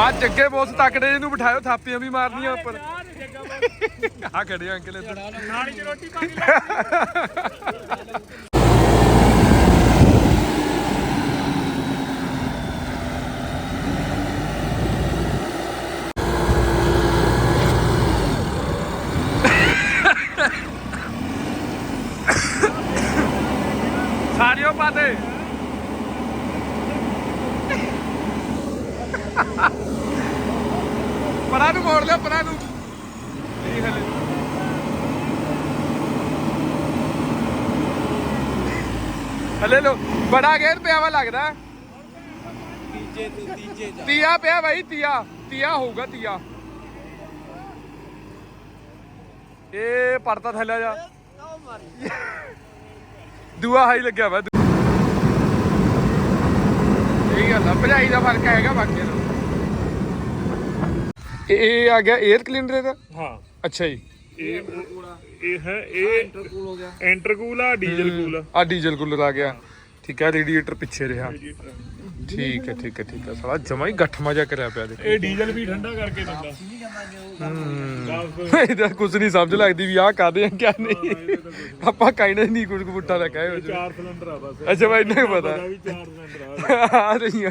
ਮਾ ਜੱਗੇ ਬੋਸ ਤਕੜੇ ਇਹਨੂੰ ਬਿਠਾਇਓ ਥਾਪੀਆਂ ਵੀ ਮਾਰਨੀਆਂ ਉੱਪਰ। ਆ ਖੜੇ ਅੰਕਲ ਇੱਧਰ। ਨਾਲੀ 'ਚ ਰੋਟੀ ਪਾ ਕੇ ਸਾਰਿਓ ਪਾਤੇ ਪਰਾਂ ਨੂੰ ਮੋੜ ਲਿਆ ਪਰਾਂ ਨੂੰ। ਇਹ ਹਲੇ ਹਲੇ ਲੋ ਬੜਾ ਗੇਰ ਪਿਆ ਵਾ ਲੱਗਦਾ। ਤੀਜੇ ਤੋਂ ਤੀਜੇ ਜਾ। ਤੀਆ ਪਿਆ ਬਾਈ ਤੀਆ। ਤੀਆ ਹੋਊਗਾ ਤੀਆ। ਇਹ ਪੜਤਾ ਥੱਲੇ ਜਾ। ਦੂਆ ਹਾਈ ਲੱਗਿਆ ਵਾ ਇਹ ਗੱਲ ਆ ਭਜਾਈ ਦਾ ਫ਼ਰਕ ਹੈਗਾ ਬਾਕੀ ਨੂੰ। ਇਹ ਇਹ ਆ ਗਿਆ 에ਅਰ ਕਲੀਨਰ ਦਾ ਹਾਂ। ਅੱਛਾ ਜੀ। ਇਹ ਇਹ ਹੈ ਇਹ ਇੰਟਰਕੂਲ ਹੋ ਗਿਆ ਇੰਟਰਕੂਲ ਆ ਡੀਜ਼ਲ ਕੂਲ ਆ ਡੀਜ਼ਲ ਕੂਲਰ ਆ ਗਿਆ। ਠੀਕ ਹੈ ਰੇਡੀਏਟਰ ਪਿੱਛੇ ਰਿਹਾ। ਠੀਕ ਹੈ ਠੀਕ ਹੈ ਠੀਕ ਹੈ ਸਾਲਾ ਜਮਾ ਹੀ ਗੱਠ ਮਜਾ ਕਰਿਆ ਪਿਆ ਦੇ ਇਹ ਡੀਜ਼ਲ ਵੀ ਠੰਡਾ ਕਰਕੇ ਦਿੰਦਾ। ਉਹ ਇਹਦਾ ਕੁਝ ਨਹੀਂ ਸਮਝ ਲੱਗਦੀ ਵੀ ਆਹ ਕਾਦੇ ਆ ਕਿਆ ਨਹੀਂ। ਆਪਾਂ ਕਹਿਣਾ ਨਹੀਂ ਕੁਝ ਬੁੱਟਾ ਦਾ ਕਹੇ ਹੋ ਜੀ ਚਾਰ ਸਿਲੰਡਰ ਆ ਬਸ। ਅੱਛਾ ਬਾਈ ਇੰਨਾ ਪਤਾ। ਆ। ਆ ਰਹੀਆਂ।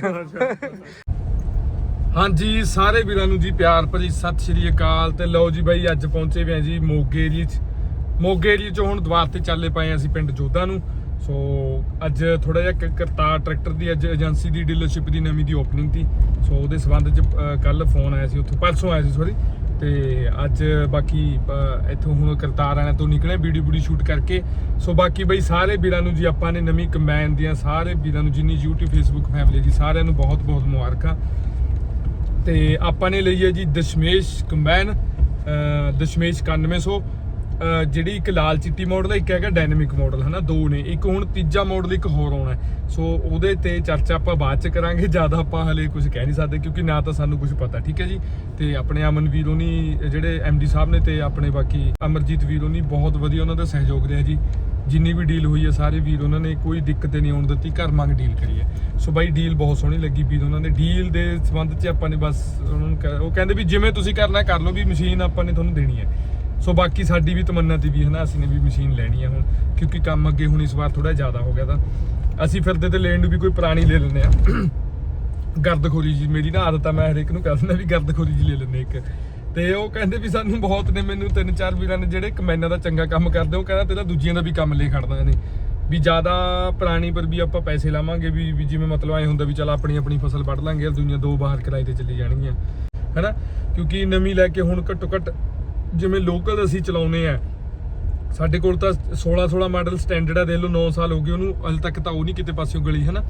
ਹਾਂਜੀ, ਸਾਰੇ ਵੀਰਾਂ ਨੂੰ ਜੀ ਪਿਆਰ ਭਰੀ ਸਤਿ ਸ਼੍ਰੀ ਅਕਾਲ ਤੇ ਲਓ ਜੀ ਬਾਈ, ਅੱਜ ਪਹੁੰਚੇ ਵੀ ਆ ਜੀ ਮੋਗੇ ਏਰੀਏ 'ਚ। ਮੋਗੇ ਏਰੀਏ 'ਚੋਂ ਹੁਣ ਦੁਆਰ ਤੇ ਚੱਲੇ ਪਏ ਆ ਅਸੀਂ ਪਿੰਡ ਜੋਧਾ ਨੂੰ। ਸੋ ਅੱਜ ਥੋੜਾ ਜਿਹਾ ਕਰਤਾਰ ਟਰੈਕਟਰ ਦੀ ਅੱਜ ਏਜੰਸੀ ਦੀ ਡੀਲਰਸ਼ਿਪ ਦੀ ਨਵੀਂ ਦੀ ਓਪਨਿੰਗ ਸੀ। ਸੋ ਉਹਦੇ ਸਬੰਧ 'ਚ ਕੱਲ ਫੋਨ ਆਇਆ ਸੀ ਉੱਥੋਂ, ਪਰਸੋਂ ਆਇਆ ਸੀ ਸੋਰੀ ਤੇ ਅੱਜ ਬਾਕੀ ਇੱਥੋਂ ਹੁਣ ਕਰਤਾਰ ਆਣਾ ਤੋਂ ਨਿਕਲੇ ਵੀਡੀਓ ਵੀਡੀਓ ਸ਼ੂਟ ਕਰਕੇ। ਸੋ ਬਾਕੀ ਬਈ, ਸਾਰੇ ਵੀਰਾਂ ਨੂੰ ਜੀ ਆਪਾਂ ਨੇ ਨਵੀਂ ਕੰਬਾਈਨ ਦੀਆਂ, ਸਾਰੇ ਵੀਰਾਂ ਨੂੰ ਜਿੰਨੀ YouTube, Facebook ਫੈਮਿਲੀ ਦੀ ਸਾਰਿਆਂ ਨੂੰ ਬਹੁਤ ਬਹੁਤ ਮੁਬਾਰਕਾਂ। ਤੇ ਆਪਾਂ ਨੇ ਲਈ ਹੈ ਜੀ ਦਸ਼ਮੇਸ਼ ਕੰਬਾਈਨ ਦਸ਼ਮੇਸ਼ 9100 ਅਹ, ਜਿਹੜੀ ਇੱਕ ਲਾਲ ਚਿੱਟੀ ਮਾਡਲ ਹੈ, ਇੱਕ ਹੈਗਾ ਡਾਇਨਾਮਿਕ ਮਾਡਲ ਹਨਾ, ਦੋ ਨੇ, ਇੱਕ ਹੁਣ ਤੀਜਾ ਮਾਡਲ ਇੱਕ ਹੋਰ ਆਉਣਾ ਸੋ ਉਹਦੇ ਤੇ ਚਰਚਾ ਆਪਾਂ ਬਾਅਦ ਚ ਕਰਾਂਗੇ, ਜ਼ਿਆਦਾ ਆਪਾਂ ਹਲੇ ਕੁਝ ਕਹਿ ਨਹੀਂ ਸਕਦੇ, ਕਿਉਂਕਿ ਨਾ ਤਾਂ ਸਾਨੂੰ ਕੁਝ ਪਤਾ, ਠੀਕ ਹੈ ਜੀ? ਤੇ ਆਪਣੇ ਅਮਨ ਵੀਰੋਨੀ ਹੋਣੀ ਜਿਹੜੇ ਐਮਡੀ ਸਾਹਿਬ ਨੇ ਤੇ ਆਪਣੇ ਬਾਕੀ ਅਮਰਜੀਤ ਵੀਰੋਨੀ, ਬਹੁਤ ਵਧੀਆ ਉਹਨਾਂ ਦਾ ਸਹਿਯੋਗ ਰਿਹਾ ਜੀ। ਜਿੰਨੀ ਵੀ ਡੀਲ ਹੋਈ ਹੈ, ਸਾਰੇ ਵੀਰ ਉਹਨਾਂ ਨੇ ਕੋਈ ਦਿੱਕਤ ਨਹੀਂ ਆਉਣ ਦਿੱਤੀ, ਘਰ ਮੰਗ ਡੀਲ ਕਰੀ ਹੈ। ਸੋ ਬਾਈ ਡੀਲ ਬਹੁਤ ਸੋਹਣੀ ਲੱਗੀ ਵੀਰ ਉਹਨਾਂ ਨੇ। ਡੀਲ ਦੇ ਸੰਬੰਧ 'ਚ ਆਪਾਂ ਨੇ ਬਸ ਉਹਨਾਂ ਨੂੰ ਕਹਿ- ਉਹ ਕਹਿੰਦੇ ਵੀ ਜਿਵੇਂ ਤੁਸੀਂ ਕਰਨਾ, ਕਰ ਲਓ ਵੀ ਮਸ਼ੀਨ ਆਪਾਂ ਨੇ ਤੁਹਾਨੂੰ ਦੇਣੀ ਹੈ। ਸੋ ਬਾਕੀ ਸਾਡੀ ਵੀ ਤਮੰਨਾ ਤੀ ਵੀ ਹਨਾ ਅਸੀਂ ਨੇ ਵੀ ਮਸ਼ੀਨ ਲੈਣੀ ਹੈ ਹੁਣ, ਕਿਉਂਕਿ ਕੰਮ ਅੱਗੇ ਹੁਣ ਇਸ ਵਾਰ ਥੋੜਾ ਜ਼ਿਆਦਾ ਹੋ ਗਿਆ ਤਾਂ। ਅਸੀਂ ਫਿਰਦੇ ਤੇ ਲੈਣ ਨੂੰ ਵੀ ਕੋਈ ਪੁਰਾਣੀ ਲੈ ਲੈਂਦੇ ਆ ਗਰਦਖੋਰੀ ਜੀ ਮੇਰੀ ਨਾ ਆਦਤ ਆ, ਮੈਂ ਹਰੇਕ ਨੂੰ ਕਹਿ ਦਿੰਦਾ ਵੀ ਗਰਦਖੋਰੀ ਜੀ ਲੈ ਲੈਂਦੇ ਇੱਕ। ਤੇ ਉਹ ਕਹਿੰਦੇ ਵੀ ਸਾਨੂੰ ਬਹੁਤ ਨੇ, ਮੈਨੂੰ ਤਿੰਨ ਚਾਰ ਵੀਰਾਂ ਨੇ ਜਿਹੜੇ ਕਮੈਨਾਂ ਦਾ ਚੰਗਾ ਕੰਮ ਕਰਦੇ, ਉਹ ਕਹਿੰਦਾ ਤੇਰਾ ਦੂਜਿਆਂ ਦਾ ਵੀ ਕੰਮ ਲਈ ਖੜਦਾ ਨੇ ਵੀ ਜ਼ਿਆਦਾ ਪੁਰਾਣੀ ਪਰ ਵੀ ਆਪਾਂ ਪੈਸੇ ਲਾਵਾਂਗੇ, ਵੀ ਵੀ ਜਿਵੇਂ ਮਤਲਬ ਐ ਹੁੰਦਾ ਵੀ ਚਲ ਆਪਣੀ ਆਪਣੀ ਫਸਲ ਵੱਢ ਲਾਂਗੇ ਯਾਰ ਦੁਨੀਆ ਦੋ ਬਾਹਰ ਕਿਰਾਏ ਤੇ ਚਲੀ ਜਾਣਗੀਆਂ। ਹੈਨਾ? ਕਿਉਂਕਿ ਨਵੀਂ ਲੈ ਕੇ ਹੁਣ ਘੱਟੋ ਘੱਟ ਜਿਵੇਂ ਲੋਕਲ ਅਸੀਂ ਚਲਾਉਨੇ ਆ, ਸਾਡੇ ਕੋਲ ਤਾਂ 16 16 ਮਾਡਲ ਸਟੈਂਡਰਡ ਆ ਦੇਖ ਲਓ 9 ਸਾਲ ਹੋ ਗਏ, ਉਹਨੂੰ ਹਲ ਤੱਕ ਤਾਂ ਉਹ ਨਹੀਂ ਕਿਤੇ ਪਾਸਿਓਂ ਗਲੀ ਹੈ ਨਾ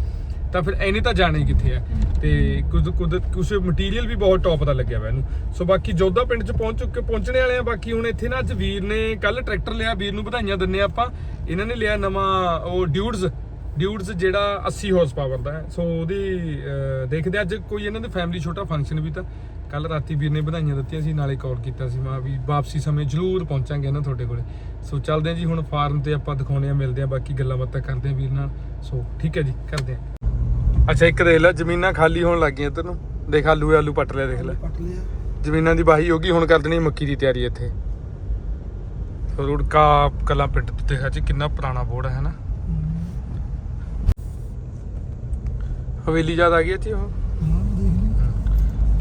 ਤਾਂ ਫਿਰ ਇਹਨੇ ਤਾਂ ਜਾਣਾ ਹੀ ਕਿੱਥੇ ਆ ਤੇ ਕੁਝ ਕੁਝ ਕੁਝ ਮਟੀਰੀਅਲ ਵੀ ਬਹੁਤ ਟੌਪ ਦਾ ਲੱਗਿਆ ਵਾ ਇਹਨੂੰ। ਸੋ ਬਾਕੀ ਜੋਧਾ ਪਿੰਡ ਚ ਪਹੁੰਚ ਚੁੱਕੇ, ਪਹੁੰਚਣੇ ਵਾਲੇ ਆ। ਬਾਕੀ ਹੁਣ ਇੱਥੇ ਨਾ ਅੱਜ ਵੀਰ ਨੇ ਕੱਲ ਟਰੈਕਟਰ ਲਿਆ, ਵੀਰ ਨੂੰ ਵਧਾਈਆਂ ਦਿੰਨੇ ਆ ਆਪਾਂ। ਇਹਨਾਂ ਨੇ ਲਿਆ ਨਵਾਂ ਉਹ ਡਿਊਡਸ ਡਿਊਡਸ ਜਿਹੜਾ 80 ਹਾਰਸ ਪਾਵਰ ਦਾ ਹੈ। ਸੋ ਉਹਦੀ ਦੇਖਦੇ ਹਾਂ ਅੱਜ ਕੋਈ ਇਹਨਾਂ ਦੇ ਫੈਮਿਲੀ ਛੋਟਾ ਫੰਕਸ਼ਨ ਵੀ ਤਾਂ। ਕੱਲ ਰਾਤੀ ਵੀਰ ਨੇ ਵਧਾਈਆਂ ਦਿੱਤੀਆਂ ਸੀ, ਨਾਲੇ ਕਾਲ ਕੀਤਾ ਸੀ ਮਾਂ ਵੀ ਵਾਪਸੀ ਸਮੇਂ ਜ਼ਰੂਰ ਪਹੁੰਚਾਂਗੇ ਨਾ ਤੁਹਾਡੇ ਕੋਲੇ। ਸੋ ਚੱਲਦੇ ਹਾਂ ਜੀ, ਹੁਣ ਫਾਰਮ ਤੇ ਆਪਾਂ ਦਿਖਾਉਣੇ ਆ, ਮਿਲਦੇ ਆ, ਬਾਕੀ ਗੱਲਾਂ ਬਾਤਾਂ ਕਰਦੇ ਆ ਵੀਰ ਨਾਲ। ਸੋ ਠੀਕ ਹੈ ਜੀ, ਕਰਦੇ ਆ। ਅੱਛਾ ਇੱਕ ਦੇਖ ਲੈ ਜ਼ਮੀਨਾਂ ਖਾਲੀ ਹੋਣ ਲੱਗ ਗਈਆਂ ਇੱਧਰ ਨੂੰ ਦੇਖ ਆਲੂ ਆਲੂ ਪੱਟ ਲਿਆ ਦੇਖ ਲੈ। ਪੱਟ ਲਿਆ। ਜ਼ਮੀਨਾਂ ਦੀ ਵਾਹੀ ਹੋ ਗਈ ਹੁਣ ਕਰ ਦੇਣੀ ਮੱਕੀ ਦੀ ਤਿਆਰੀ ਇੱਥੇ। ਰੁੜਕਾ ਕਲਾ ਪਿੰਡ ਤੇ ਦੇਖਾ ਜੀ ਕਿੰਨਾ ਪੁਰਾਣਾ ਬੋਰਡ ਹੈ ਨਾ ਹਵੇਲੀ ਯਾਦ ਆ ਗਈ ਇੱਥੇ ਉਹ?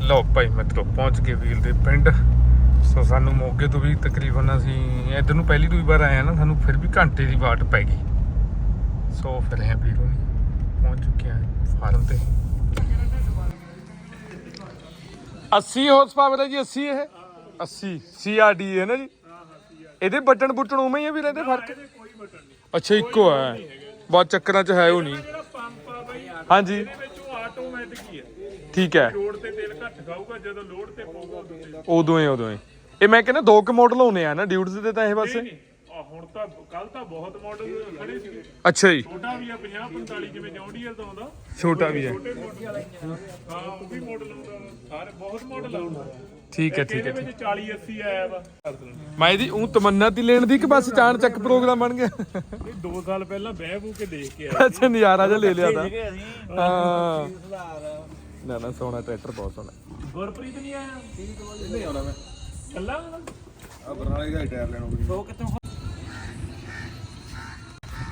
ਲਓ ਭਾਈ ਮਿੱਤਰੋ ਪਹੁੰਚ ਗਏ ਵੀਰ ਦੇ ਪਿੰਡ। ਸੋ ਸਾਨੂੰ ਮੋਗੇ ਤੋਂ ਵੀ ਤਕਰੀਬਨ ਅਸੀਂ ਇੱਧਰ ਨੂੰ ਪਹਿਲੀ ਦੂਜੀ ਵਾਰ ਆਏ ਆ ਨਾ ਸਾਨੂੰ ਫਿਰ ਵੀ ਘੰਟੇ ਦੀ ਬਾਟ ਪੈ ਗਈ। ਸੋ ਫਿਰ ਹੈ ਵੀਰੋ ਪਹੁੰਚ ਚੁੱਕੇ ਆ ਫਾਰਮ ਤੇ। 80 ਹਾਰਸ ਪਾਵਰ ਹੈ ਜੀ 80 ਇਹ? 80 ਸੀਆਰਡੀ ਹੈ ਨਾ ਜੀ? ਇਹਦੇ ਬਟਨ ਬੁੱਟਣ ਉਵੇਂ ਹੀ ਆ ਵੀ ਰਹਿੰਦੇ ਫ਼ਰਕ? ਕੋਈ ਬਟਨ ਨਹੀਂ ਅੱਛਾ, ਇੱਕੋ ਹੈ ਬਹੁਤ ਚੱਕਰਾਂ 'ਚ ਹੈ ਉਹ ਨਹੀਂ। ਹਾਂਜੀ। ਆਟੋਮੈਟਿਕ ਹੀ ਹੈ ਠੀਕ ਹੈ। ਲੋਡ ਤੇ ਤੇਲ ਘੱਟ ਖਾਊਗਾ ਜਦੋਂ ਲੋਡ ਤੇ ਪਊਗਾ ਉਦੋਂ ਤੇਲ ਉਦੋਂ ਹੀ ਉਦੋਂ ਹੀ। ਇਹ ਮੈਂ ਕਹਿੰਦਾ ਦੋ ਕੁ ਮਾਡਲ ਹੋਣੇ ਆ ਨਾ ਡਿਊਟਸ ਦੇ ਤਾਂ ਇਹ ਬਸ ਆ ਹੁਣ ਤਾਂ ਕੱਲ ਤਾਂ ਬਹੁਤ ਮਾਡਲ ਖੜੇ ਸੀਗੇ। ਅੱਛਾ ਜੀ। ਛੋਟਾ ਵੀ ਆ 50 45 ਜਿਵੇਂ ਜੌਂਡੀਅਲ ਦਾ ਆਉਂਦਾ। ਛੋਟਾ ਵੀ ਹੈ ਛੋਟੇ ਮਾਡਲ ਹਾਂ ਉਹ ਵੀ ਮਾਡਲ ਆਉਂਦਾ ਸਾਰੇ ਬਹੁਤ ਮਾਡਲ ਆਉਂਦਾ ਠੀਕ ਹੈ ਠੀਕ ਇਹਦੇ ਹੈ। ਵਿੱਚ 40 80 ਆਇਆ ਵਾ ਮੈਂ ਇਹਦੀ ਉਹ ਤਮੰਨਾ ਤੀ ਲੈਣ ਦੀ ਕਿ ਬਸ ਚਾਣ ਚੱਕ ਪ੍ਰੋਗਰਾਮ ਬਣ ਗਿਆ? ਇਹ 2 ਸਾਲ ਪਹਿਲਾਂ ਬਹਿ ਬੂ ਕੇ ਦੇਖ ਕੇ ਆਇਆ ਅੱਛਾ ਨਜ਼ਾਰਾ ਜਿਹਾ ਲੈ ਲਿਆ ਤਾਂ। ਹਾਂ। ਨਾ ਨਾ ਸੋਹਣਾ ਟਰੈਕਟਰ ਬਹੁਤ ਸੋਹਣਾ। ਗੁਰਪ੍ਰੀਤ ਨਹੀਂ ਆਇਆ? ਨਹੀਂ ਆਉਣਾ ਮੈਂ। ਕੱਲਾ ਆ ਬਰਨਾਲੇ ਦਾ ਟਾਇਰ ਲੈਣਾ ਉਹ ਉਹ ਕਿੱਥੋਂ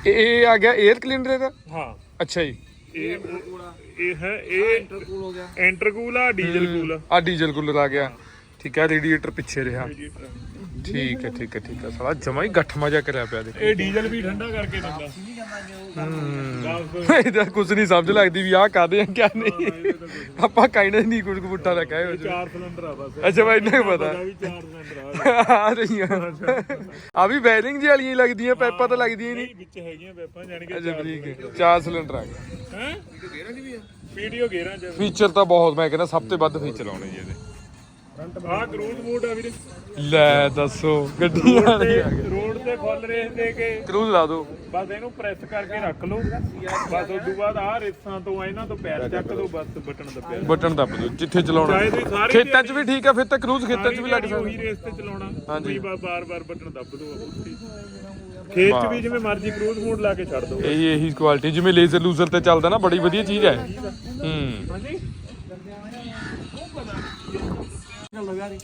ਇਹ ਇਹ ਆ ਗਿਆ 에ਅਰ ਕਲੀਨਰ ਦਾ ਹਾਂ। ਅੱਛਾ ਜੀ। ਇਹ ਇਹ ਹੈ ਇਹ ਇੰਟਰਕੂਲ ਹੋ ਗਿਆ। ਇੰਟਰਕੂਲ ਆ ਡੀਜ਼ਲ ਕੂਲ ਆ ਡੀਜ਼ਲ ਕੂਲਰ ਆ ਗਿਆ। ਠੀਕ ਹੈ ਰੇਡੀਏਟਰ ਪਿੱਛੇ ਰਿਹਾ। ਠੀਕ ਹੈ ਠੀਕ ਹੈ ਠੀਕ ਹੈ। ਸਾਲਾ ਜਮਾ ਹੀ ਗੱਠ ਮਜਾ ਕਰਿਆ ਪਿਆ ਦੇ ਇਹ ਡੀਜ਼ਲ ਵੀ ਠੰਡਾ ਕਰਕੇ ਦਿੰਦਾ ਨਹੀਂ ਜੋ ਇਹਦਾ ਕੁਝ ਨਹੀਂ ਸਮਝ ਲੱਗਦੀ ਵੀ ਆਹ ਕਾਦੇ ਆ ਕਿਆ ਨਹੀਂ। ਆਪਾਂ ਕਹਿਣਾ ਨਹੀਂ ਕੁਝ ਬੁੱਟਾ ਦਾ ਕਹੇ ਹੋ ਜੀ। ਚਾਰ ਸਿਲੰਡਰ ਆ ਬਸ। ਅੱਛਾ ਬਾਈ ਕੁ ਪਤਾ। ਵੀ ਚਾਰ ਸਿਲੰਡਰ ਆ ਆ ਰਹੀਆਂ। ਆ ਵੀ ਬੈਰਿੰਗ ਜੀ ਵਾਲੀਆਂ ਹੀ ਲੱਗਦੀਆਂ ਪੈਪਾਂ ਤਾਂ ਲੱਗਦੀਆਂ ਹੀ ਨਹੀਂ। ਨਹੀਂ ਵਿੱਚ ਹੈਗੀਆਂ ਵੈਪਾਂ ਜਾਣ ਕੇ ਅੱਛਾ ਠੀਕ ਹੈ। ਚਾਰ ਸਿਲੰਡਰ ਆ ਗਏ। ਹੈ? ਗੇਰਾਂ ਦੀ ਵੀ ਆ। ਵੀਡੀਓ ਗੇਰਾਂ ਚ ਫੀਚਰ ਤਾਂ ਬਹੁਤ ਮੈਂ ਕਹਿੰਦਾ ਸਭ ਤੋਂ ਵੱਧ ਫੀਚਰ ਆਉਣੇ ਜੀ ਇਹਦੇ। ਆ ਕਰੂਜ਼ ਮੋਡ ਆ ਵੀਰੇ। ਲੈ ਦੱਸੋ ਗੱਡੀ ਆ ਗਈ ਰੋਡ ਤੇ ਫੁੱਲ ਰੇਸ ਦੇ ਕੇ ਕਰੂਜ਼ ਲਾ ਦੋ ਬਸ ਇਹਨੂੰ ਪ੍ਰੈਸ ਕਰਕੇ ਰੱਖ ਲਓ। ਬਸ ਉਸ ਤੋਂ ਬਾਅਦ ਆਹ ਰੇਸਾਂ ਤੋਂ ਇਹਨਾਂ ਤੋਂ ਪੈਰ ਚੱਕ ਦੋ ਬਸ ਬਟਨ ਦੱਬਿਆ ਬਟਨ ਦੱਬ ਦੋ ਜਿੱਥੇ ਚਲਾਉਣਾ। ਚਾਹੇ ਤੁਸੀਂ ਸਾਰੀ ਖੇਤਾਂ 'ਚ ਵੀ ਠੀਕ ਆ ਫਿਰ ਤਾਂ ਕਰੂਜ਼ ਖੇਤਾਂ 'ਚ ਵੀ ਲੱਗ ਸਕਦਾ। ਉਹੀ ਰੇਸ ਤੇ ਚਲਾਉਣਾ ਹਾਂਜੀ। ਤੁਸੀਂ ਬਾਰ ਬਾਰ ਬਟਨ ਦੱਬ ਦੋ ਉੱਥੇ ਖੇਤ 'ਚ ਵੀ ਜਿਵੇਂ ਮਰਜ਼ੀ ਕਰੂਜ਼ ਮੋਡ ਲਾ ਕੇ ਛੱਡ ਦੋ ਇਹੀ ਇਹੀ ਕੁਆਲਿਟੀ ਜਿਵੇਂ ਲੇਜ਼ਰ ਲੂਜ਼ਰ ਤੇ ਚੱਲਦਾ ਨਾ ਬੜੀ ਵਧੀਆ ਚੀਜ਼ ਹੈ। ਹੂੰ। ਹਾਂਜੀ ਦੀ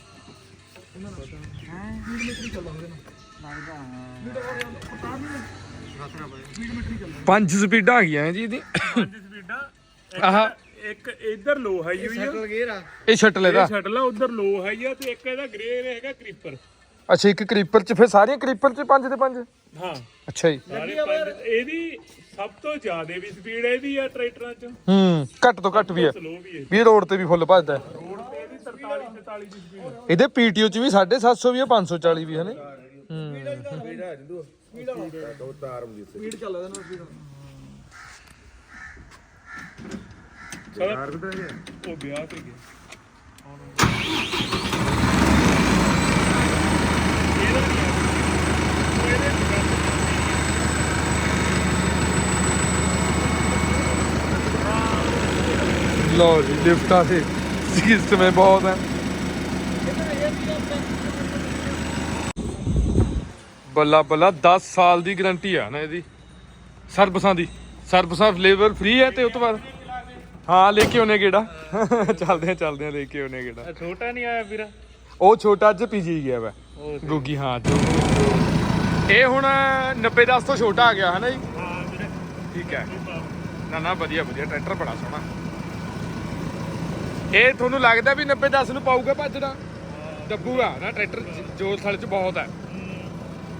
ਪੰਜ ਸਪੀਡਾਂ ਆ ਗਈਆਂ ਜੀ ਇਹਦੀ। ਪੰਜ ਸਪੀਡਾਂ ਆਹ। ਇੱਕ ਇੱਧਰ ਲੋ ਹਾਈ ਹੋਈ ਆ। ਸੈਟਲ ਗੇਅਰ ਆ। ਇਹ ਸ਼ਟਲ ਇਹ ਇਹਦਾ ਛੱਡ ਲਾ ਉਧਰ ਲੋ ਹਾਈ ਆ ਤੇ ਇੱਕ ਇਹਦਾ ਗ੍ਰੇ ਹੈਗਾ ਕ੍ਰੀਪਰ ਅੱਛਾ ਇੱਕ ਕਰੀਪਰ 'ਚ ਫਿਰ ਸਾਰੀਆਂ ਕਰੀਪਰ 'ਚ ਪੰਜ ਤੇ ਪੰਜ? ਹਾਂ। ਅੱਛਾ ਜੀ। ਇਹਦੀ ਸਭ ਤੋਂ ਜ਼ਿਆਦਾ ਵੀ ਸਪੀਡ ਇਹਦੀ ਆ ਟਰੈਕਟਰਾਂ 'ਚ। ਹੂੰ ਘੱਟ ਤੋਂ ਘੱਟ ਵੀ ਹੈ ਸਲੋ ਵੀ ਰੋਡ ਤੇ ਵੀ ਫੁੱਲ ਭੱਜਦਾ। ਹੈ। ਇਹਦੀ 43 44 ਦੀ ਸਪੀਡ ਇਹਦੇ ਪੀਟੀਓ 'ਚ ਵੀ 750 ਵੀ ਹੈ 540 ਵੀ ਹੈ ਨੇ ਹੂੰ ਸਪੀਡ ਆ। ਜਿੰਦੂ। ਸਪੀਡ ਆ ਦੋ ਤਾਰ ਹੁੰਦੀ ਸਪੀਡ ਚੱਲਦਾ ਨਾ ਸਪੀਡ ਗਿਆ ਆ। ਉਹ ਲਓ ਜੀ ਲਿਫਟਾਂ ਤੇ। ਹੈ ਬਹੁਤ ਹੈ ਬੱਲਾ ਬੱਲਾ 10 ਸਾਲ ਦੀ ਗਾਰੰਟੀ ਆ ਨਾ ਇਹਦੀ। ਸਰਵਿਸਾਂ ਦੀ। ਸਰਵਿਸਾਂ ਲੇਬਰ ਫ੍ਰੀ ਹੈ ਤੇ ਉਸ ਤੋਂ ਬਾਅਦ। ਹਾਂ ਲੈ ਕੇ ਆਉਨੇ ਗੇੜਾ। ਚੱਲਦੇ ਆ ਚੱਲਦੇ ਆ ਲੈ ਕੇ ਗੇੜਾ। ਇਹ ਛੋਟਾ ਨਹੀਂ ਆਇਆ ਵੀਰ? ਉਹ ਛੋਟਾ ਅੱਜ ਪੀਜੀ ਗਿਆ ਵਾ। ਗੋਗੀ ਹਾਂ ਜੋ ਇਹ ਹੁਣ 90 10 ਤੋਂ ਛੋਟਾ ਆ ਗਿਆ ਹੈ ਨਾ ਜੀ? ਹਾਂ ਵੀਰੇ। ਠੀਕ ਹੈ। ਨਾ ਨਾ ਵਧੀਆ ਵਧੀਆ। ਟਰੈਕਟਰ ਬੜਾ ਸੋਹਣਾ। ਇਹ ਤੁਹਾਨੂੰ ਲੱਗਦਾ ਵੀ 90 10 ਨੂੰ ਪਾਊਗਾ ਭੱਜਣਾ? ਦੱਬੂਗਾ ਨਾ, ਟਰੈਕਟਰ ਜੋਰ ਥਲ ਚ ਬਹੁਤ ਹੈ।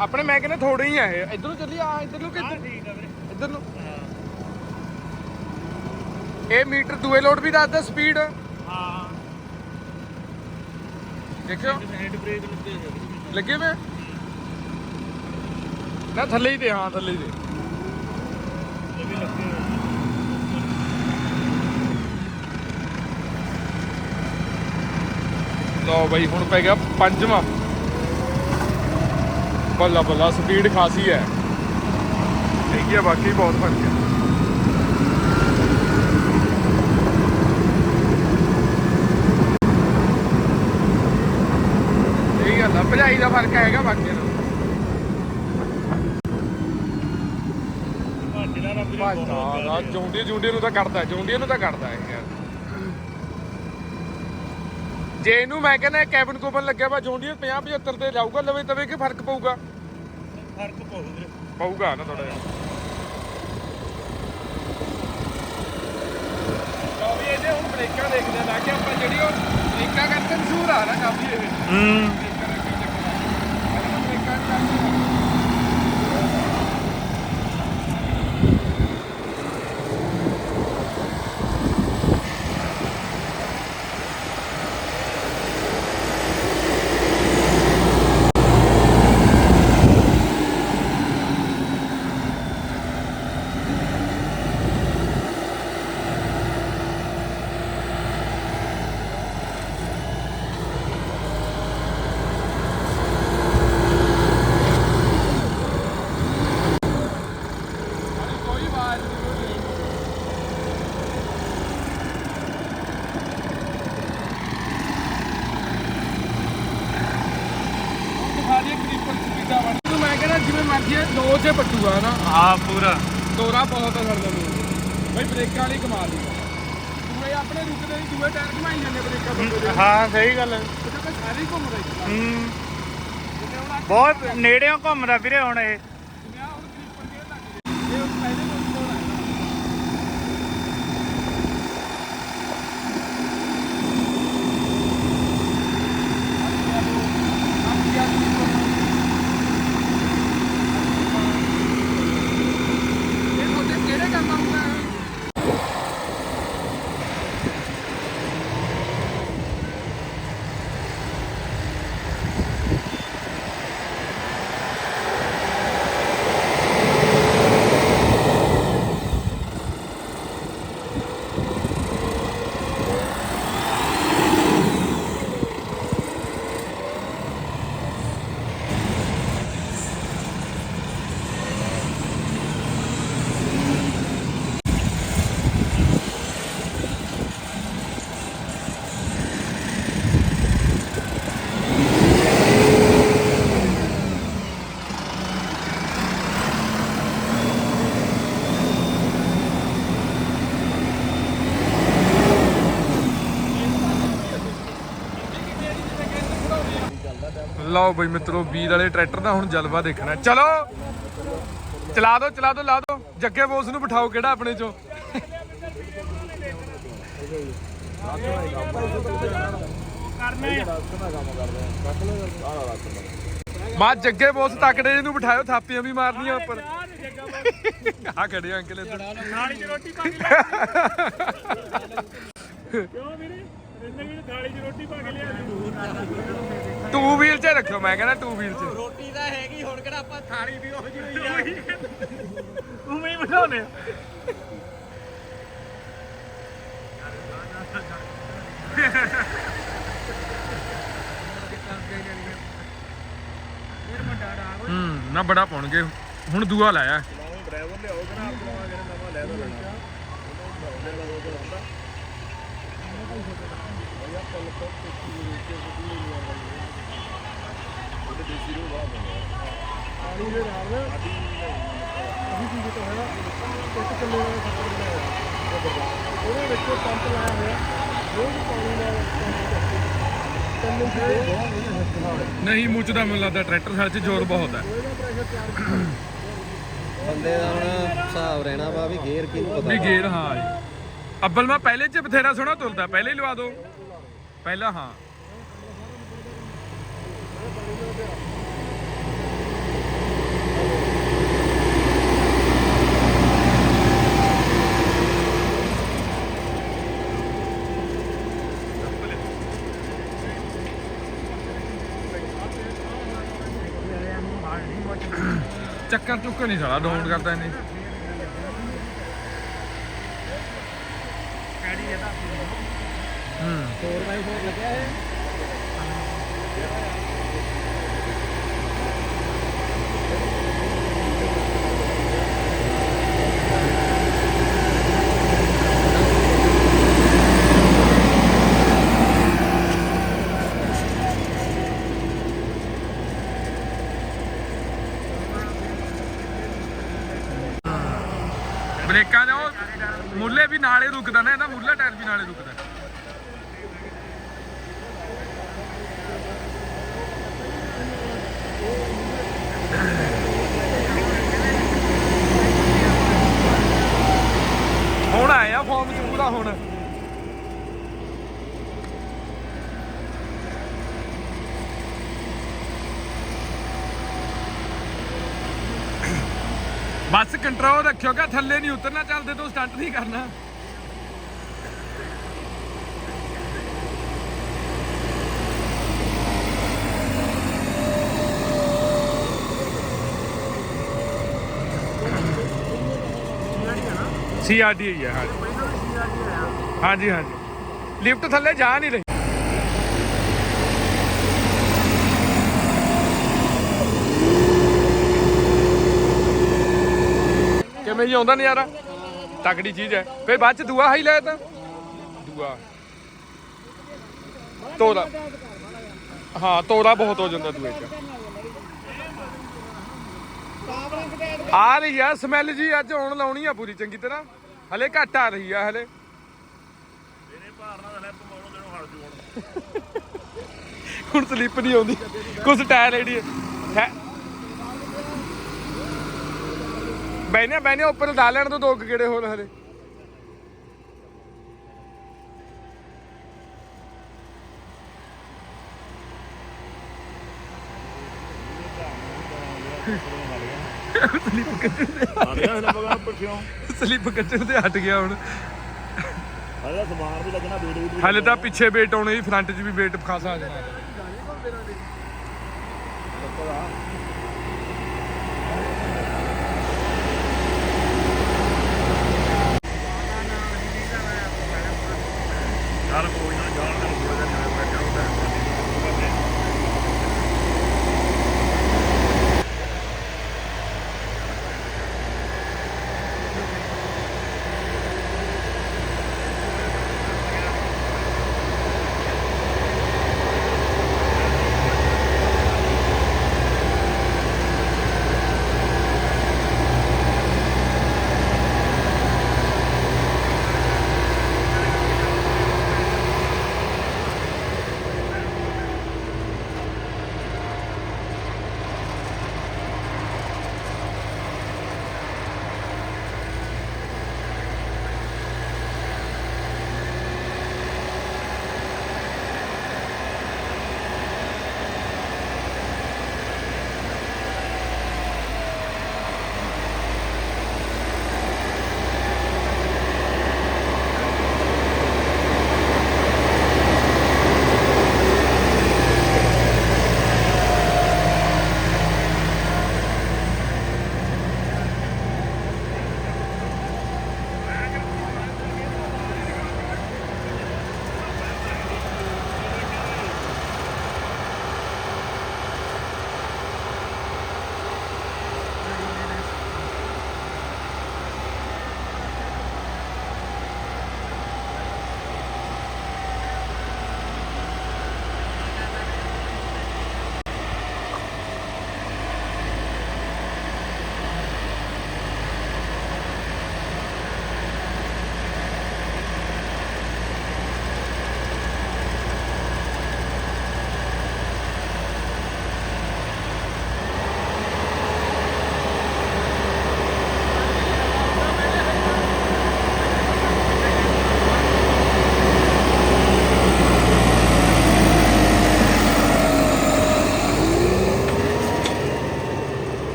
ਆਪਣੇ ਮੈਂ ਕਹਿੰਦਾ ਥੋੜੇ ਹੀ ਆ ਇਹ। ਇਧਰ ਨੂੰ ਚੱਲੀ ਆ ਇਧਰ ਨੂੰ ਕਿ ਹਾਂ ਨੂੰ। ਇਹ ਮੀਟਰ ਦੂਏ ਲੋਡ ਵੀ ਦੱਸਦਾ ਸਪੀਡ। ਹਾਂ ਦੇਖਿਓ। ਹੈਂਡ ਬ੍ਰੇਕ ਲੱਗੇ ਹੋਏ ਲੱਗੇ ਵੇ? ਨਾ ਥੱਲੇ ਹੀ ਤੇ ਹਾਂ ਥੱਲੇ ਹੀ ਤੇ ਇਹ ਵੀ ਲੱਗੇ ਹੋਏ। ਲਓ ਬਾਈ ਹੁਣ ਪੈ ਗਿਆ ਪੰਜਵਾਂ। ਬੱਲਾ ਬੱਲਾ ਸਪੀਡ ਖਾਸੀ ਹੈ। ਠੀਕ ਹੈ ਬਾਕੀ ਬਹੁਤ ਫ਼ਰਕ ਹੈ। ਇਹ ਗੱਲ ਆ ਭਜਾਈ ਦਾ ਫ਼ਰਕ ਹੈਗਾ ਬਾਕੀ ਨੂੰ। ਭੱਜਦਾ। ਜੌਂਡੀ ਜੌਂਡੀ ਨੂੰ ਤਾਂ ਕੱਢਦਾ ਜੌਂਡੀ ਨੂੰ ਤਾਂ ਕੱਢਦਾ ਹੈ ਯਾਰ। ਜੇ ਇਹਨੂੰ ਮੈਂ ਕਹਿੰਦਾ ਕੈਬਨ ਕੋਬਨ ਲੱਗਿਆ ਵਾ ਜੌਂਡੀ 50 75 ਤੇ ਜਾਊਗਾ ਲਵੇ ਤਵੇ ਕਿ ਫ਼ਰਕ ਪਊਗਾ? ਫ਼ਰਕ ਪਊ ਵੀਰੇ। ਪਊਗਾ ਨਾ ਥੋੜਾ ਜਿਹਾ। ਲਓ ਵੀ ਇਹਦੇ ਹੁਣ ਬ੍ਰੇਕਾਂ ਦੇਖਦੇ ਕੇ ਆਪਾਂ ਜਿਹੜੀ ਉਹ ਬ੍ਰੇਕਾਂ ਕਰਕੇ ਮਸ਼ਹੂਰ ਆ ਨਾ ਕਾਫੀ ਇਹ। ਹੂੰ ਬ੍ਰੇਕਾਂ ਦਾ ਕੀ ਚੱਕਰ ਆ ਪਹਿਲਾਂ ਬ੍ਰੇਕਾਂ ਨਹੀਂ ਕਰਦੀਆਂ ਕੋਈ ਆਵਾਜ਼ ਨਹੀਂ ਕੋਈ ਸਾਰੀਆਂ ਕਰੀਪਰ ਸਪੀਡਾਂ ਬਣ ਨੂੰ ਮੈਂ ਕਹਿੰਦਾ ਜਿਵੇਂ ਮਰਜ਼ੀ ਹੈ ਦੋ ਚ ਪੱਟੂਗਾ ਨਾ ਹਾਂ ਪੂਰਾ ਦੋਰਾ ਬਹੁਤ ਹੈ ਸਰਦਾ ਨੂੰ ਬਈ ਬ੍ਰੇਕਾਂ ਵਾਲੀ ਕਮਾਲ ਦੀ ਹੈ। ਆ। ਆਪਣੇ ਰੁਕਦੇ ਨਹੀਂ ਦੂਏ ਟਾਇਰ ਘੁਮਾਈ ਜਾਂਦੇ ਬ੍ਰੇਕਾਂ ਬੰਦੇ ਦੇ ਹਾਂ ਸਹੀ ਗੱਲ ਹੈ ਸਾਰੇ ਹੀ ਘੁੰਮ ਰਹੇ ਹੂੰ। ਬਹੁਤ ਨੇੜਿਓਂ ਘੁੰਮਦਾ ਵੀਰੇ ਹੁਣ ਇਹ ਮੈਂ ਹੁਣ ਕਰੀਪਰ ਗੇਅਰ ਲੱਗ ਗਏ ਇਹ ਪਹਿਲੇ ਤੋਂ ਹੀ ਕੋਲ ਆਇਆ ਇਹ ਤੁਹਾਡੇ ਕਿਹੜੇ ਕੰਮ ਆਉਂਦਾ ਹੈ ਲਓ ਬਈ ਮਿੱਤਰੋ ਵੀਰ ਵਾਲੇ ਟਰੈਕਟਰ ਦਾ ਹੁਣ ਜਲਵਾ ਦੇਖਣਾ। ਹੈ। ਚਲੋ! ਚਲਾ ਦਿਓ ਚਲਾ ਦਿਓ ਲਾ ਦਿਓ ਜੱਗੇ ਬੋਸ ਨੂੰ ਬਿਠਾਓ ਕਿਹੜਾ ਆਪਣੇ ਚੋਂ। ਮਾ ਜੱਗੇ ਬੋਸ ਤਕੜੇ ਜਿਹੇ ਨੂੰ ਬਿਠਾਇਓ ਥਾਪੀਆਂ ਵੀ ਮਾਰਨੀਆਂ ਉੱਪਰ। ਆ ਖੜੇ ਅੰਕਲ ਇੱਧਰ। ਥਾਲੀ 'ਚ ਰੋਟੀ ਪਾ ਕੇ ਲਿਆ। ਕਿਉਂ ਵੀਰੇ? ਰਿੰਦਰ ਵੀਰੇ ਥਾਲੀ 'ਚ ਰੋਟੀ ਪਾ ਕੇ ਲਿਆ ਟੂ ਵੀਲ 'ਚ ਰੱਖਿਓ ਮੈਂ ਕਹਿੰਦਾ ਟੂ ਵੀਲ 'ਚ। ਰੋਟੀ ਤਾਂ ਹੈਗੀ ਹੁਣ ਕਿਹੜਾ ਆਪਾਂ ਥਾਲੀ ਵੀ ਉਹ ਜਿਹੀ ਹੋਈ ਆ। ਉਵੇਂ ਹੀ। ਹੂੰ ਨਾ ਬੜਾ ਪਾਉਣਗੇ। ਹੁਣ ਦੂਆ ਲਾਇਆ। ਡਰਾਈਵਰ ਲਿਆਓ ਕਿ ਨਾ ਆਪ ਲਵਾਂਗੇ ਨਵਾਂ ਲੈ ਦੋ ਲੈਣਾ ਨਹੀਂ ਮੁੱਚਦਾ ਮੈਨੂੰ ਲੱਗਦਾ ਟਰੈਕਟਰ ਸਾਲ 'ਚ ਜ਼ੋਰ ਬਹੁਤ ਹੈ। ਬੰਦੇ ਦਾ ਹੁਣ ਹਿਸਾਬ ਰਹਿਣਾ ਵਾ ਵੀ ਗੇਅਰ ਕਿਹਨੂੰ ਪਤਾ ਵੀ ਗੇਰ ਹਾਂ ਜੀ। ਅੱਬਲ ਮੈਂ ਪਹਿਲੇ 'ਚ ਬਥੇਰਾ ਸੋਹਣਾ ਤੁਲਦਾ ਪਹਿਲੇ ਹੀ ਲਵਾ ਦਿਓ ਪਹਿਲਾ ਹਾਂ। ਚੱਕਰ ਚੁੱਕਰ ਨਹੀਂ ਸਾਲਾ ਡਾਊਨ ਕਰਦਾ ਇਹਨੇ। ਹੂੰ। 4x4 ਲੱਗਿਆ ਹੈ ਬ੍ਰੇਕਾਂ ਦਾ ਉਹ ਮੁੱਲੇ ਨਾ, ਇਹਦਾ ਮੁੱਲਾ ਟਾਇਰ ਵੀ ਨਾਲੇ ਰੁਕਦਾ। ਹੁਣ ਆਇਆ ਫਾਰਮ ਚ ਪੂਰਾ ਹੁਣ। ਬਸ ਕੰਟਰੋਲ ਰੱਖਿਓ ਕਿ ਥੱਲੇ ਨਹੀਂ ਉਤਰਨਾ ਚੱਲਦੇ ਤੋਂ ਸਟੰਟ ਨਹੀਂ ਕਰਨਾ। ਸੀਆਰਡੀ ਹੀ ਹੈ, ਹਾਂਜੀ। ਹਾਂਜੀ ਹਾਂਜੀ। ਲਿਫਟ ਥੱਲੇ ਜਾ ਨਹੀਂ ਰਹੀ। ਕਿਵੇਂ ਜੀ, ਆਉਂਦਾ ਨਜ਼ਾਰਾ? ਤਕੜੀ ਚੀਜ਼ ਹੈ। ਫਿਰ ਬਾਅਦ ਚ ਦੂਆ ਹਾਈ ਲੈ ਤਾਂ। ਦੂਆ। ਤੋਰਾ। ਹਾਂ, ਤੋਰਾ ਬਹੁਤ ਹੋ ਜਾਂਦਾ ਦੂਏ ਚ। ਆ ਰਹੀ ਆ ਸਮੈਲ ਜੀ ਅੱਜ ਹੁਣ ਲਾਉਣੀ ਆ ਪੂਰੀ ਚੰਗੀ ਤਰ੍ਹਾਂ। ਹਲੇ ਘੱਟ ਆ ਰਹੀ ਆ ਹਲੇ। ਭਾਰ ਨਾਲ ਸਲਿੱਪ ਮਾਰੋ ਤੈਨੂੰ ਹਟ ਜੂ ਹੁਣ। ਹੁਣ ਸਲਿੱਪ ਨਹੀਂ ਆਉਂਦੀ। ਕੁਛ ਟਾਇਰ ਏਡੀ ਹੈ ਬੈਨੇ ਬੈਨੇ ਉੱਪਰ ਡਾ ਲੈਣ ਤੋਂ ਦੋ ਕੁ ਗੇੜੇ ਹੋਰ ਹਲੇ। ਆ ਗਿਆ ਬਗਾ ਸਲਿੱਪ ਕੱਟਣ ਤੇ ਹਟ ਗਿਆ ਹੁਣ। ਹਾਲੇ ਸਮਾਨ ਵੀ ਲੱਗਣਾ ਵੀਡੀਓ ਵੀ ਹਲੇ ਤਾਂ ਪਿੱਛੇ ਵੇਟ ਆਉਣੇ ਜੀ ਫਰੰਟ 'ਚ ਵੀ ਵੇਟ ਖਾਸਾ ਆ ਜਾਣਾ।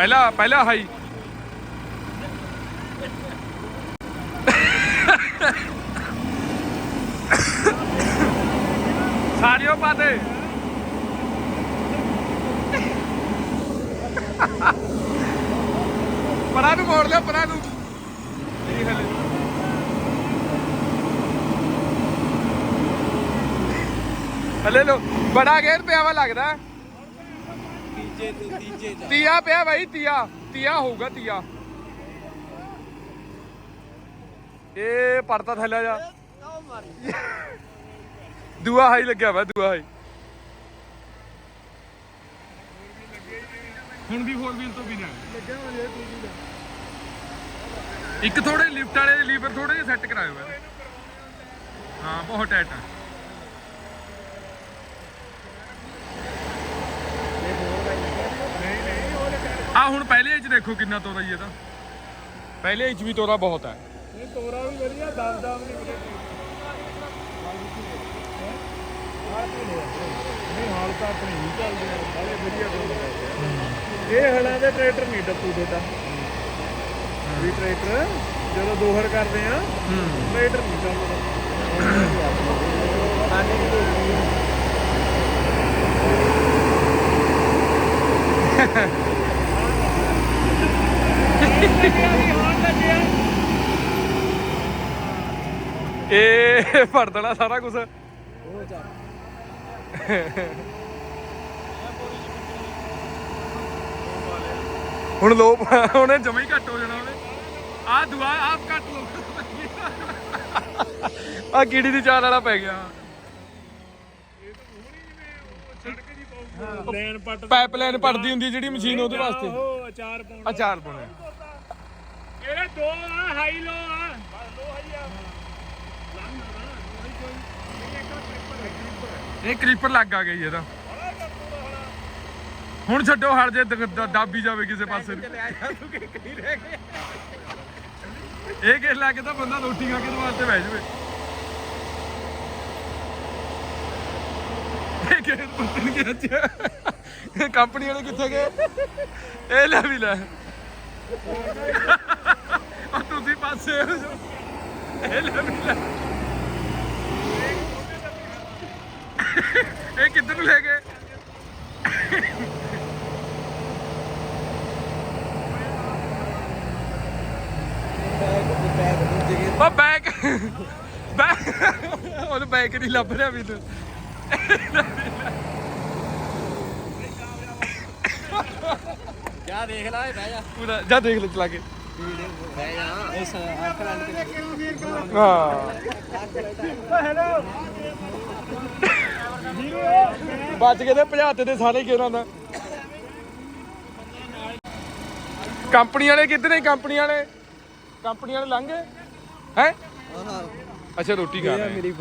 ਪਹਿਲਾ ਪਹਿਲਾ ਹਾਈ ਸਾਰਿਓ ਪਾਤੇ। ਪਰਾਂ ਨੂੰ ਮੋੜ ਲਿਆ, ਪਰਾਂ ਨੂੰ। ਨਹੀਂ ਹਲੇ ਹਲੇ ਲੋ, ਬੜਾ ਗੇਰ ਪਿਆ ਵਾ ਲੱਗਦਾ। ਤੀਜੇ ਤੀਜੇ ਤੀਆ ਪਿਆ ਭਾਈ ਤੀਆ। ਤੀਆ ਹੋਊਗਾ ਤੀਆ। ਇਹ ਪੜਤਾ ਥੱਲੇ ਜਾ। ਦੂਆ ਹਾਈ ਲੱਗਿਆ ਵਾ ਦੂਆ ਹਾਈ। ਹੁਣ ਵੀ ਫੋਰ ਵੀਲ ਤੋਂ ਵੀ ਨਾ ਲੱਗਿਆ ਇੱਕ ਥੋੜੇ ਲਿਫਟ ਵਾਲੇ ਲੀਵਰ ਥੋੜੇ ਜਿਹਾ ਸੈੱਟ ਕਰਾਇਓ ਹਾਂ ਬਹੁਤ ਟਾਈਟ ਆ। ਆ ਹੁਣ ਪਹਿਲੇ ਚ ਦੇਖੋ ਕਿੰਨਾ ਤੋਰਾ ਹੀ ਇਹਦਾ। ਪਹਿਲੇ ਚ ਵੀ ਤੋਰਾ ਬਹੁਤ ਹੈ। ਇਹ ਤੋਰਾ ਵੀ ਵਧੀਆ ਦਮ ਦਮ ਨਹੀਂ ਕਿਤੇ ਨਹੀਂ ਹਾਲ ਤਾਂ ਆਪਣੇ ਹੀ ਚੱਲਦੇ ਆ ਬਾਲੇ ਵਧੀਆ ਕੰਮ ਇਹ ਹਲਾਂ ਦੇ ਟਰੈਕਟਰ ਨਹੀਂ ਡੱਪੂ ਦੇਦਾ। ਵੀ ਟਰੈਕਟਰ ਜਦੋਂ ਦੋਹਰ ਕਰਦੇ ਆ ਟਰੈਕਟਰ ਨਹੀਂ ਚੱਲਦਾ। ਇਹ ਦੇਣਾ ਸਾਰਾ ਕੁਝ ਹੁਣ ਲੋ ਉਹਨੇ ਜਮਾ ਹੀ ਘੱਟ ਹੋ ਜਾਣਾ ਉਹਨੇ। ਆ ਦੁਆ ਆਪ ਕੱਟ ਲੋ ਆ ਕੀੜੀ ਦੀ ਚਾਲ ਵਾਲਾ ਪੈ ਗਿਆ। ਪਾਈਪਲਾਈਨ ਪੜਦੀ ਹੁੰਦੀ ਜਿਹੜੀ ਮਸ਼ੀਨ ਉਹਦੇ ਵਾਸਤੇ। ਅਚਾਰ ਪਾਉਣਾ। ਅਚਾਰ ਪਾਉਣਾ। ਇਹ ਦੋ ਆ ਹਾਈ ਲੋ ਆ। ਲੋ ਹਾਈ ਆ ਇਹ ਕਰੀਪਰ ਲੱਗ ਆ ਗਈ ਇਹਦਾ। ਹੁਣ ਛੱਡੋ ਹਲ ਜੇ ਦਾਬੀ ਜਾਵੇ ਕਿਸੇ ਪਾਸੇ ਇਹ ਕਿਸ ਲਾ ਤਾਂ ਬੰਦਾ ਰੋਟੀ ਖਾ ਕੇ ਦੁਆਰ ਤੇ ਬਹਿ ਜਾਵੇ। ਇਹ ਕਿਹੜੇ ਪੁੱਤਨ ਗਿਆ ਅੱਜ? ਕੰਪਨੀ ਵਾਲੇ ਕਿੱਥੇ ਗਏ? ਇਹ ਲੈ ਵੀ ਲੈ। ਉਹ ਤੁਸੀਂ ਪਾਸੇ ਹੋ ਜਾਓ। ਇਹ ਲੈ ਵੀ ਲੈ। ਇਹ ਕਿੱਧਰ ਨੂੰ ਲੈ ਗਏ? ਬੈਗ ਦੂਜੇ ਉਹ ਬੈਕ ਨਹੀਂ ਲੱਭ ਰਿਹਾ ਵੀ ਤੂੰ। ਜਾ ਦੇਖ ਲੈ ਬਹਿ ਜਾ। ਪੂਰਾ ਜਾ ਦੇਖ ਲੈ ਚਲਾ ਕੇ। ਬਹਿ ਜਾ ਇਸ ਅੱਖ ਲੰਨ ਕੇ ਹਾਂ। ਬਚ ਗਏ ਤੇ ਭਜਾਤੇ ਤੇ ਸਾਰੇ ਗੇਰਾਂ ਦਾ। ਕੰਪਨੀ ਵਾਲੇ ਕਿੱਧਰ ਨੇ ਕੰਪਨੀ ਵਾਲੇ? ਕੰਪਨੀ ਵਾਲੇ ਲੰਘ ਗਏ? ਹੈ? ਅੱਛਾ ਰੋਟੀ ਖਾ ਰਹੇ। ਮੇਰੀ